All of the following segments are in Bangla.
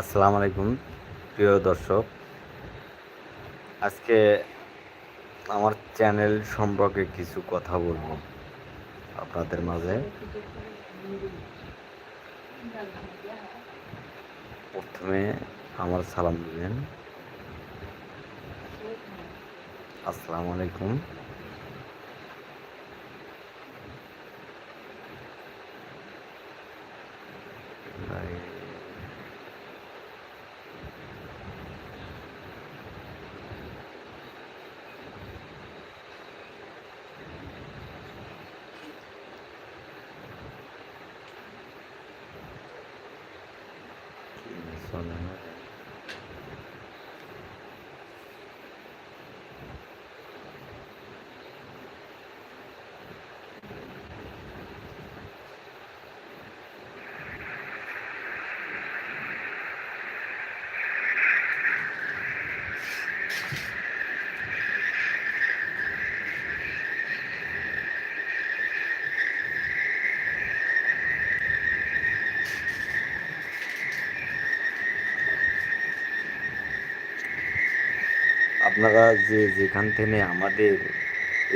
আসসালামু আলাইকুম, প্রিয় দর্শক। আজকে আমার চ্যানেল সম্পর্কে কিছু কথা বলব আপনাদের মাঝে। প্রথমে আমার সালাম দিবেন। আসসালামু আলাইকুম। சொன்னாங்க আপনারা যে যেখান থেকে আমাদের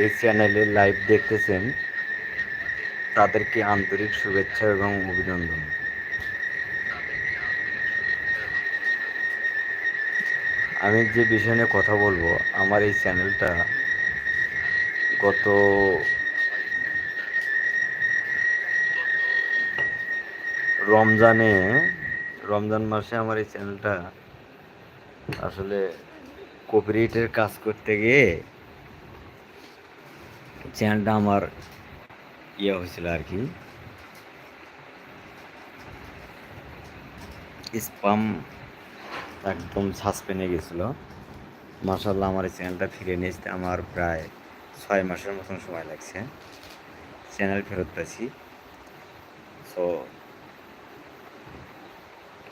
এই চ্যানেলে লাইভ দেখতেছেন, তাদেরকে আন্তরিক শুভেচ্ছা এবং অভিনন্দন। আমি যে বিষয় নিয়ে কথা বলব, আমার এই চ্যানেলটা গত রমজানে, রমজান মাসে আমার এই চ্যানেলটা আসলে কপিরাইটের কাজ করতে গিয়ে চ্যানেলটা আমার ইয়ে হয়েছিল আর কি। স্পাম একদম সাসপেনে গেছিল। মার্শাল্লাহ আমার এই চ্যানেলটা ফিরে নিয়ে আসতে আমার প্রায় ছয় মাসের মতন সময় লাগছে। চ্যানেল ফেরত পেয়েছি সো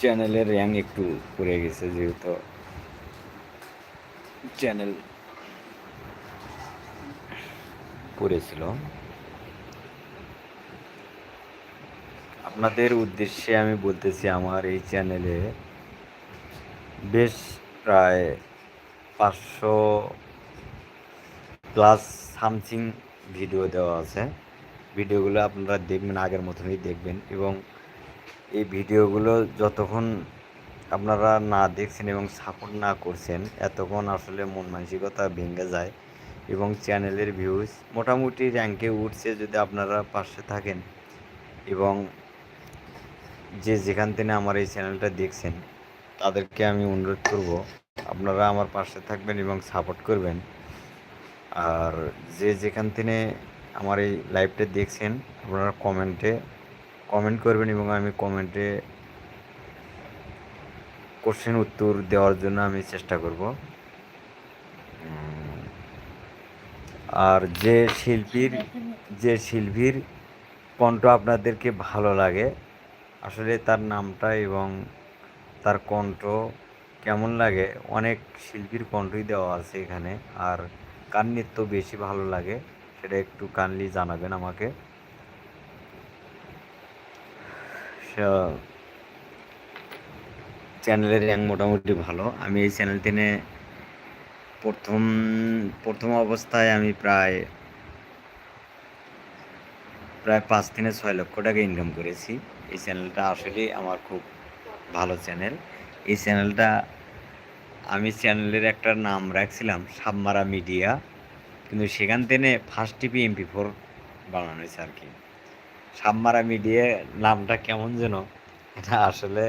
চ্যানেলের র্যাঙ্ক একটু পড়ে গেছে যেহেতু চ্যানেল করেছিল আপনাদের উদ্দেশ্যে আমি বলতেছি, আমার এই চ্যানেলে বেশ প্রায় পাঁচশো প্লাস সামথিং ভিডিও দেওয়া আছে। ভিডিওগুলো আপনারা দেখবেন, আগের মতনই দেখবেন এবং এই ভিডিওগুলো যতক্ষণ আপনারা না দেখছেন এবং সাপোর্ট না করছেন, এতক্ষণ আসলে মন মানসিকতা ভেঙে যায় এবং চ্যানেলের ভিউজ মোটামুটি র্যাঙ্কে উঠছে যদি আপনারা পাশে থাকেন এবং যে যেখান থেকে আমার এই চ্যানেলটা দেখছেন, তাদেরকে আমি অনুরোধ করব আপনারা আমার পাশে থাকবেন এবং সাপোর্ট করবেন। আর যে যেখান থেকে আমার এই লাইভটা দেখছেন, আপনারা কমেন্টে কমেন্ট করবেন এবং আমি কমেন্টে কোশ্চেন উত্তর দেওয়ার জন্য আমি চেষ্টা করব। আর যে শিল্পীর যে শিল্পীর কণ্ঠ আপনাদেরকে ভালো লাগে, আসলে তার নামটা এবং তার কণ্ঠ কেমন লাগে, অনেক শিল্পীর কণ্ঠই দেওয়া আছে এখানে, আর কার নৃত্য বেশি ভালো লাগে সেটা একটু কানলি জানাবেন আমাকে। চ্যানেলের র্যাঙ্ক মোটামুটি ভালো। আমি এই চ্যানেল থেকে প্রথম প্রথম অবস্থায় আমি প্রায় প্রায় পাঁচ থেকে ছয় লক্ষ টাকা ইনকাম করেছি। এই চ্যানেলটা আসলেই আমার খুব ভালো চ্যানেল। এই চ্যানেলটা, আমি চ্যানেলের একটা নাম রাখছিলাম, সাবমারা মিডিয়া। কিন্তু সেখান থেকে ফার্স্ট টিপি এমপি ফোর বানানো হয়েছে আর কি। সাবমারা মিডিয়া নামটা কেমন যেন, এটা আসলে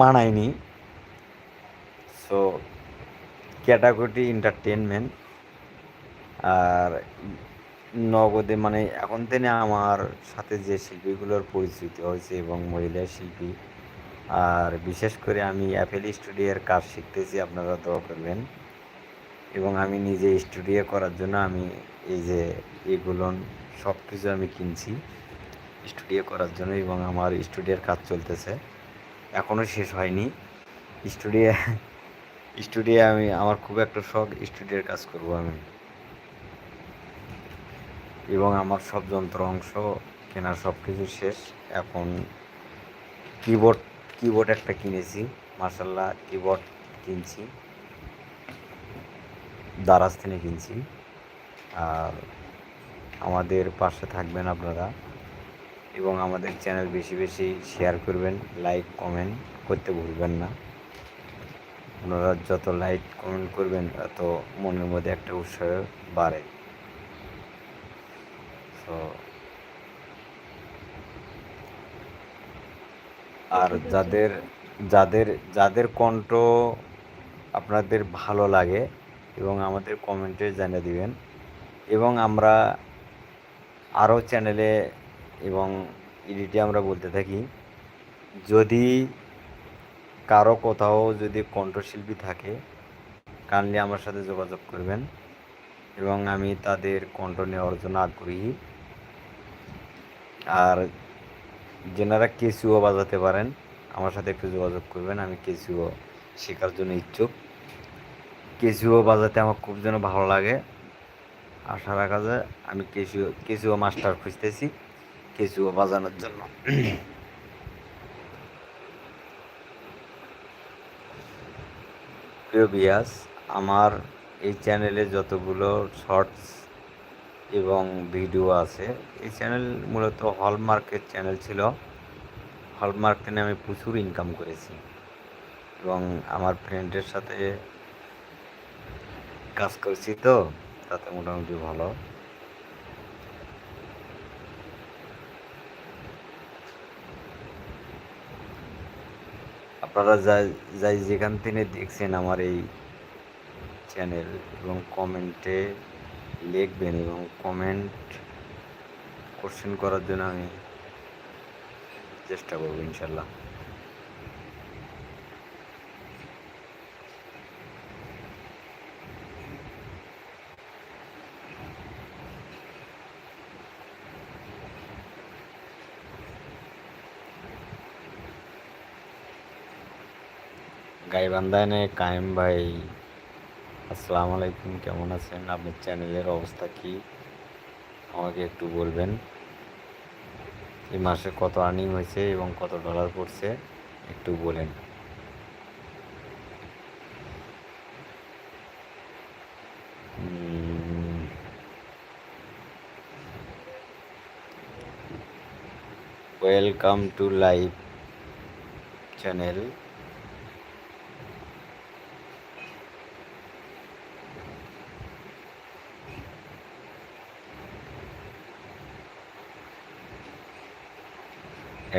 মানায়নি। সো ক্যাটাগরি এন্টারটেনমেন্ট আর নগদে মানে এখন থেকে আমার সাথে যে শিল্পীগুলোর পরিচিতি হয়েছে এবং মহিলা শিল্পী, আর বিশেষ করে আমি অ্যাপেল স্টুডিওর কাজ শিখতেছি, আপনারা দোয়া করবেন। এবং আমি নিজে স্টুডিও করার জন্য আমি এই যে এগুলো সব কিছু আমি কিনছি স্টুডিও করার জন্য এবং আমার স্টুডিওর কাজ চলতেছে। এখনও শেষ হয়নি। স্টুডিও স্টুডিও আমি, আমার খুব একটা শখ স্টুডিওর কাজ করব আমি। এবং আমার সব যন্ত্র অংশ, কেনার সব কিছু শেষ। এখন কিবোর্ড কিবোর্ড একটা কিনেছি মার্শাল্লাহ কিবোর্ড কিনছি। দারাজ থেকে কিনছি। আর আমাদের পাশে থাকবেন আপনারা। এবং আমাদের চ্যানেল বেশি বেশি শেয়ার করবেন লাইক কমেন্ট করতে ভুলবেন না। ওনারা যত লাইক কমেন্ট করবেন তত মনের মধ্যে একটা উৎসাহ বাড়ে। তো আর যাদের যাদের যাদের কণ্ঠ আপনাদের ভালো লাগে এবং আমাদের কমেন্টে জানিয়ে দিবেন। এবং আমরা আরও চ্যানেলে এবং এডিটে আমরা বলতে থাকি, যদি কারও কোথাও যদি কণ্ঠশিল্পী থাকে, কাইন্ডলি আমার সাথে যোগাযোগ করবেন এবং আমি তাদের কণ্ঠ নেওয়ার জন্য আগ্রহী। আর যেনারা কেসিও বাজাতে পারেন, আমার সাথে একটু যোগাযোগ করবেন, আমি কেসিও শেখার জন্য ইচ্ছুক। কেসিও বাজাতে আমার খুব যেন ভালো লাগে। আশা রাখা যায়, আমি কেসিও কেসিও মাস্টার খুঁজতেছি। কেসিও বাজানোর জন্য। প্রিয় বিয়াস আমার এই চ্যানেলে যতগুলো শর্টস এবং ভিডিও আছে, এই চ্যানেল মূলত হলমার্কের চ্যানেল ছিল। হলমার্ক থেকে আমি প্রচুর ইনকাম করেছি এবং আমার ফ্রেন্ডের সাথে কাজ করছি তো, তাতে মোটামুটি ভালো। আপনারা যাই যাই যেখান থেকে দেখছেন আমার এই চ্যানেল এবং কমেন্টে লিখবেন এবং কমেন্ট কোশ্চেন করার জন্য আমি চেষ্টা করব, ইনশাল্লাহ। গাইবান্ধানে কায়েম ভাই। আসসালামু আলাইকুম, কেমন আছেন? আপনার চ্যানেলের অবস্থা কি? আমাকে একটু বলবেন, এই মাসে কত আর্নিং হয়েছে এবং কত ডলার পড়ছে, একটু বলেন। ওয়েলকাম টু লাইভ চ্যানেল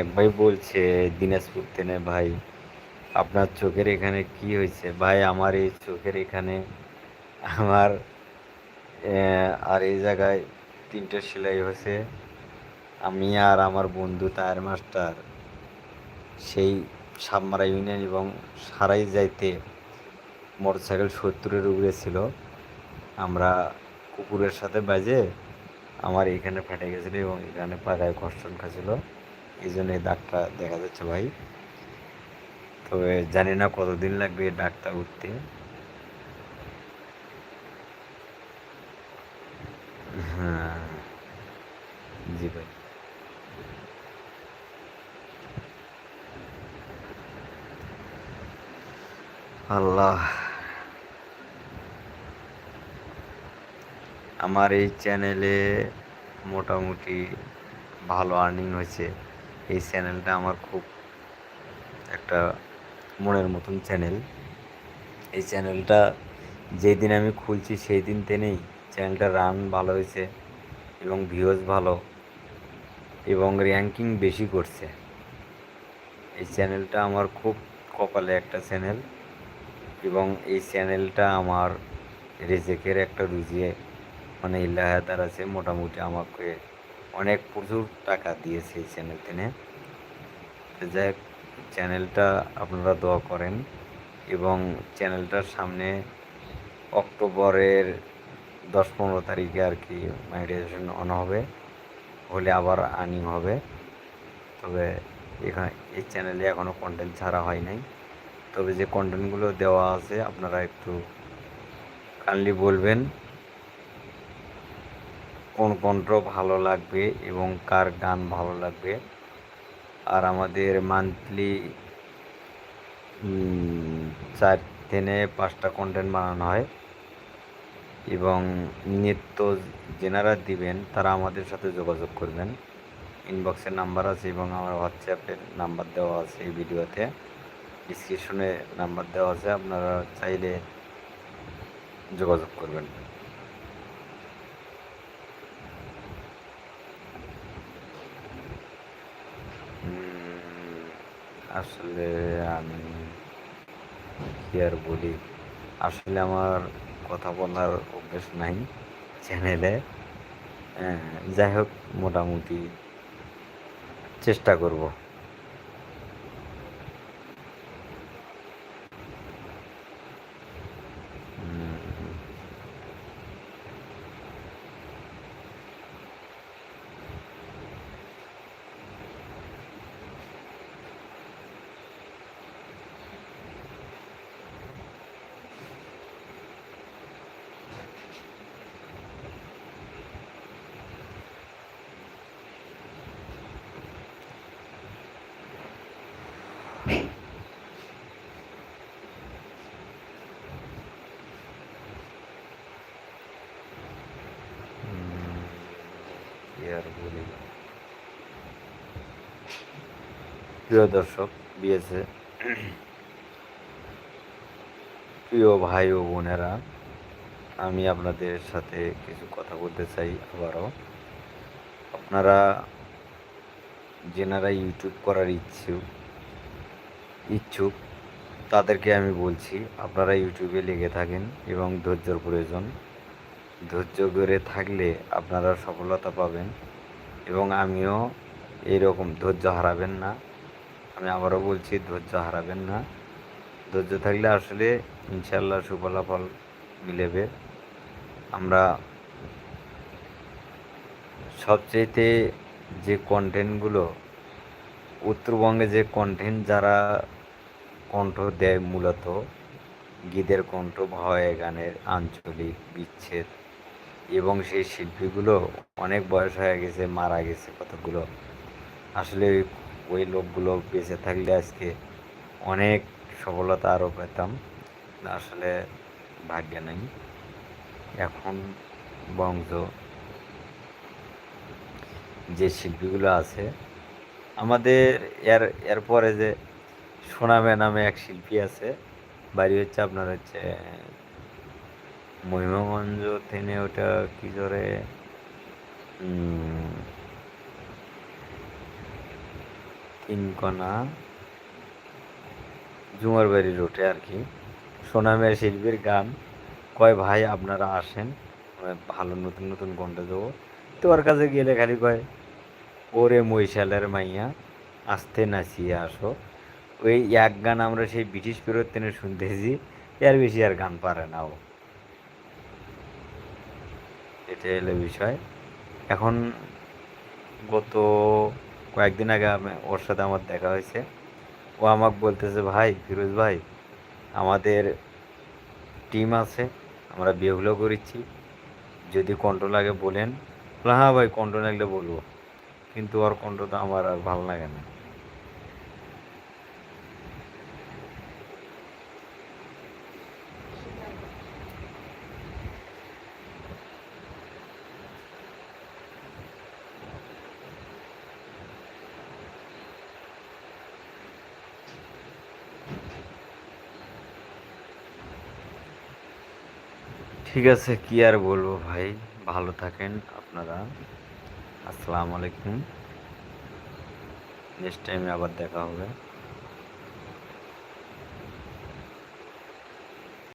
এক ভাই বলছে, দিনাজপুর তেনে ভাই, আপনার চোখের এখানে কি হয়েছে? ভাই, আমার এই চোখের এখানে আমার আর এই জায়গায় তিনটে সেলাই হয়েছে। আমি আর আমার বন্ধু তায়ার মাস্টার, সেই সাবমারা ইউনিয়ন এবং সারাই যাইতে মোটরসাইকেল সত্তরের উপরে ছিল। আমরা কুকুরের সাথে বাজে, আমার এখানে ফেটে গেছিল এবং এখানে পাড়ায় কষ্ট খাচ্ছিল। এই জন্য এই দাগটা দেখা যাচ্ছে ভাই। তবে জানি না কতদিন লাগবে এই দাগটা উঠতে। হ্যাঁ জি ভাই। আল্লাহ। আমার এই চ্যানেলে মোটামুটি ভালো আর্নিং হয়েছে। এই চ্যানেলটা আমার খুব একটা মনের মতন চ্যানেল। এই চ্যানেলটা যেই দিন আমি খুলছি সেই দিন থেকেই চ্যানেলটা রান ভালো হয়েছে এবং ভিউজ ভালো এবং র্যাঙ্কিং বেশি করছে। এই চ্যানেলটা আমার খুব কপালে একটা চ্যানেল এবং এই চ্যানেলটা আমার রেজেকের একটা রুজিয়ে মানে ইল্লাহাদার আছে মোটামুটি আমাকে অনেক প্রচুর টাকা দিয়েছে এই চ্যানেল থেকে। যাই চ্যানেলটা আপনারা দোয়া করেন এবং চ্যানেলটার সামনে অক্টোবরের দশ পনেরো তারিখে আর কি মাইগ্রেশন অন হবে, হলে আবার আর্নিং হবে। তবে এখানে এই চ্যানেলে এখনও কন্টেন্ট ছাড়া হয় নাই। তবে যে কন্টেন্টগুলো দেওয়া আছে, আপনারা একটু কাইন্ডলি বলবেন। কোন কণ্ঠ ভালো লাগবে এবং কার গান ভালো লাগবে। আর আমাদের মান্থলি চার থেকে পাঁচটা কন্টেন্ট বানানো হয় এবং নৃত্য যেনারা দিবেন তারা আমাদের সাথে যোগাযোগ করবেন। ইনবক্সের নাম্বার আছে এবং আমার হোয়াটসঅ্যাপের নাম্বার দেওয়া আছে এই ভিডিওতে। ডিসক্রিপশনে নাম্বার দেওয়া আছে, আপনারা চাইলে যোগাযোগ করবেন। আসলে আমি কি আর বলি? আসলে আমার কথা বলার অভ্যেস নাই চ্যানেলে। হ্যাঁ, যাই হোক মোটামুটি চেষ্টা করব উম, উম, কি আর বলি প্রিয় দর্শক, বিএসএ, প্রিয় ভাই ও বোনেরা, আমি আপনাদের সাথে কিছু কথা বলতে চাই আবারও। আপনারা যেনারা ইউটিউব করার ইচ্ছুক ইচ্ছুক, তাদেরকে আমি বলছি, আপনারা ইউটিউবে লেগে থাকেন এবং ধৈর্যর প্রয়োজন। ধৈর্য করে থাকলে আপনারা সফলতা পাবেন এবং আমিও এইরকম ধৈর্য হারাবেন না। আমি আবারও বলছি, ধৈর্য হারাবেন না। ধৈর্য থাকলে আসলে ইনশাল্লাহ সুফলাফল মিলেবে। আমরা সবচেয়েতে যে কন্টেন্টগুলো উত্তরবঙ্গে যে কন্টেন্ট যারা কণ্ঠ দেয় মূলত, গীতের কণ্ঠ, ভয়, গানের আঞ্চলিক বিচ্ছেদ এবং সেই শিল্পীগুলো অনেক বয়স হয়ে গেছে, মারা গেছে কতগুলো। আসলে ওই লোকগুলো বেঁচে থাকলে আজকে অনেক সফলতা আরও পেতাম। আসলে ভাগ্য নেই। এখন বংশ, যে শিল্পীগুলো আছে, আমাদের এর, এরপরে যে সোনামে নামে এক শিল্পী আছে, বাড়ি হচ্ছে আপনার হচ্ছে মহিমাগঞ্জ থেকে ওটা কী ধরে তিনকণা জুমার বাড়ি রোডে আর কি। সোনামের শিল্পীর গান। কয় ভাই আপনারা আসেন? ভালো নতুন নতুন কণ্ঠ দেবো। তো ওর কাছে গেলে খালি কয়, ওরে মৈশালের মাইয়া, আসতে নাচিয়ে আসো। ওই এক গান আমরা সেই ব্রিটিশ ফেরত শুনতেছি, এর বেশি আর গান পারে না ও। এটা এলো বিষয়। এখন গত কয়েকদিন আগে আমি ওর সাথে আমার দেখা হয়েছে। ও আমাকে বলতেছে, ভাই, ফিরোজ ভাই, আমাদের টিম আছে, আমরা বিয়েগুলো করেছি। যদি কণ্ঠ লাগে বলেন। হ্যাঁ ভাই কণ্ঠ লাগলে বলব। কিন্তু ওর কণ্ঠ তো আমার আর ভালো লাগে না। ঠিক আছে, কি আর বলব ভাই? ভালো থাকেন আপনারা। আসসালামু আলাইকুম। নেক্সট টাইমে আবার দেখা হবে।